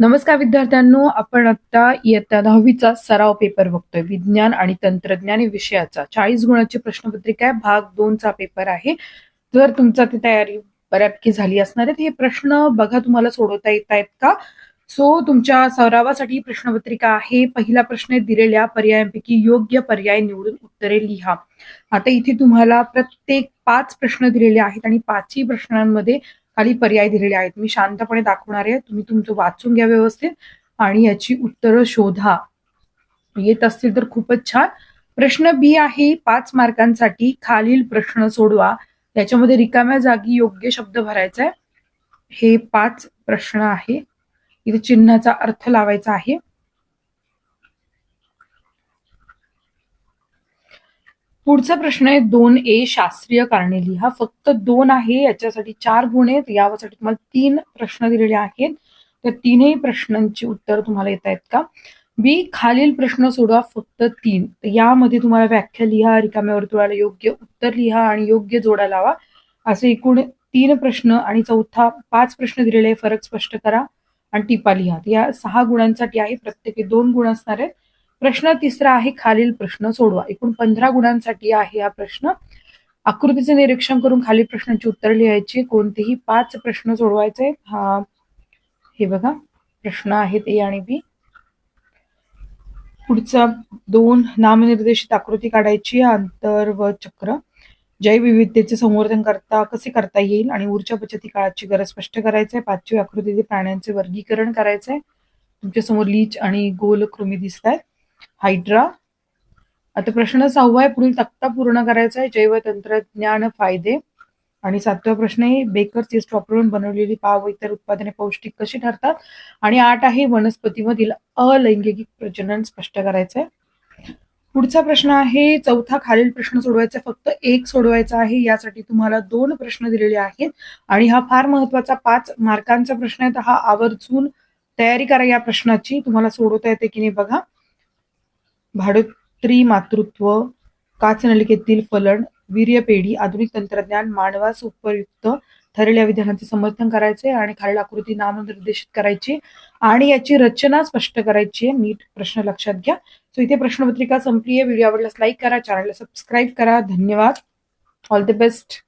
नमस्कार विद्यार्थ्यांनो आपण आता इयत्ता दहावीचा सराव पेपर बघतोय. विज्ञान आणि तंत्रज्ञान या विषयाचा. चाळीस गुणाची प्रश्नपत्रिका आहे. भाग दोनचा पेपर आहे. जर तुमचा ती तयारी बऱ्यापैकी झाली असणार आहे तर हे प्रश्न बघा. तुम्हाला सोडवता येत आहेत का? सो तुमच्या सरावासाठी प्रश्नपत्रिका आहे. पहिला प्रश्न दिलेल्या पर्यायांपैकी योग्य पर्याय निवडून उत्तरे लिहा. आता इथे तुम्हाला प्रत्येक पाच प्रश्न दिलेले आहेत आणि पाचही प्रश्नांमध्ये खाली पर्याय दिलेले आहेत. मी शांतपणे दाखवणार आहे. तुम्ही तुमचं वाचून घ्या व्यवस्थित आणि याची उत्तरं शोधा. येत असतील तर खूपच छान. प्रश्न बी आहे पाच मार्कांसाठी खालील प्रश्न सोडवा. त्याच्यामध्ये रिकाम्या जागी योग्य शब्द भरायचा आहे. हे पाच प्रश्न आहे. इथे चिन्हाचा अर्थ लावायचा आहे. पुढचा प्रश्न आहे दोन ए शास्त्रीय कारणे लिहा फक्त दोन आहे याच्यासाठी चार गुण आहेत यासाठी तुम्हाला तीन प्रश्न दिलेले आहेत. तर तीनही प्रश्नांची उत्तर तुम्हाला येत आहेत का? बी खालील प्रश्न सोडवा फक्त तीन. यामध्ये तुम्हाला व्याख्या लिहा रिकाम्या वर्तुळाला योग्य उत्तर लिहा आणि योग्य जोडा लावा. असे एकूण तीन प्रश्न आणि चौथा पाच प्रश्न दिलेले फरक स्पष्ट करा आणि टिपा लिहा. या सहा गुणांसाठी आहे प्रत्येकी दोन गुण असणार आहेत. प्रश्न तिसरा आहे खालील प्रश्न सोडवा. एकूण पंधरा गुणांसाठी आहे हा प्रश्न. आकृतीचे निरीक्षण करून खालील प्रश्नांची उत्तर लिहायची. कोणतेही पाच प्रश्न सोडवायचे हा हे बघा. प्रश्न आहेत ए आणि बी पुढचा दोन नामनिर्देशित आकृती काढायची. अंतर व चक्र. जैवविविधतेचे संवर्धन करता कसे करता येईल आणि ऊर्जा बचती काळाची गरज स्पष्ट करायचंय पाचवी आकृतीचे प्राण्यांचे वर्गीकरण करायचंय. तुमच्यासमोर लीच आणि गोल कृमी दिसत आहेत हायड्रा. आता प्रश्न सहावा आहे पुढील तक्ता पूर्ण करायचा आहे जैव तंत्रज्ञान फायदे. आणि सातवा प्रश्न आहे बेकर चेस्ट वापरून बनवलेली पाव इतर उत्पादने पौष्टिक कशी ठरतात? आणि आठ आहे वनस्पतीमधील अलैंगिक प्रजनन स्पष्ट करायचं आहे पुढचा प्रश्न आहे चौथा खालील प्रश्न सोडवायचा फक्त एक सोडवायचा आहे यासाठी तुम्हाला दोन प्रश्न दिलेले आहेत. आणि हा फार महत्त्वाचा पाच मार्कांचा प्रश्न आहे तर हा आवर्जून तयारी करा या प्रश्नाची. तुम्हाला सोडवता येते की नाही बघा. भाडोत्री मातृत्व काचनलिकेतील फलन वीर्यपेढी आधुनिक तंत्रज्ञान मानवास उपयुक्त ठरलेल्या विधानाचे समर्थन करायचे आणि खालील आकृती नामनिर्देशित करायची आणि याची रचना स्पष्ट करायची आहे. नीट प्रश्न लक्षात घ्या. सो इथे प्रश्नपत्रिका संपली आहे व्हिडिओ आवडल्यास लाईक करा. चॅनलला सबस्क्राईब करा. धन्यवाद. All the best